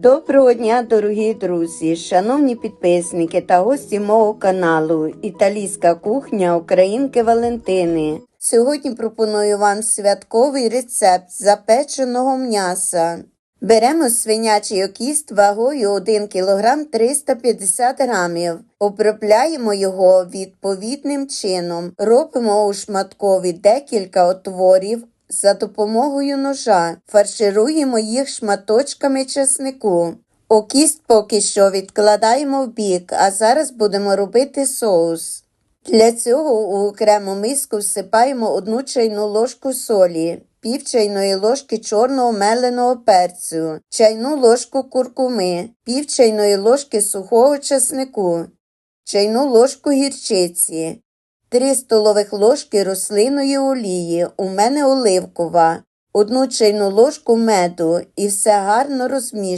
Доброго дня, дорогі друзі, шановні підписники та гості мого каналу Італійська кухня Українки Валентини. Сьогодні пропоную вам святковий рецепт запеченого м'яса. Беремо свинячий окіст вагою 1 кг 350 грамів. Обробляємо його відповідним чином. Робимо у шматкові декілька отворів за допомогою ножа. Фаршируємо їх шматочками чеснику. Окіст поки що відкладаємо в бік, а зараз будемо робити соус. Для цього у окрему миску всипаємо одну чайну ложку солі, пів чайної ложки чорного меленого перцю, чайну ложку куркуми, пів чайної ложки сухого чеснику, чайну ложку гірчиці, 3 столових ложки рослинної олії, у мене оливкова, одну чайну ложку меду і все гарно розмішуємо.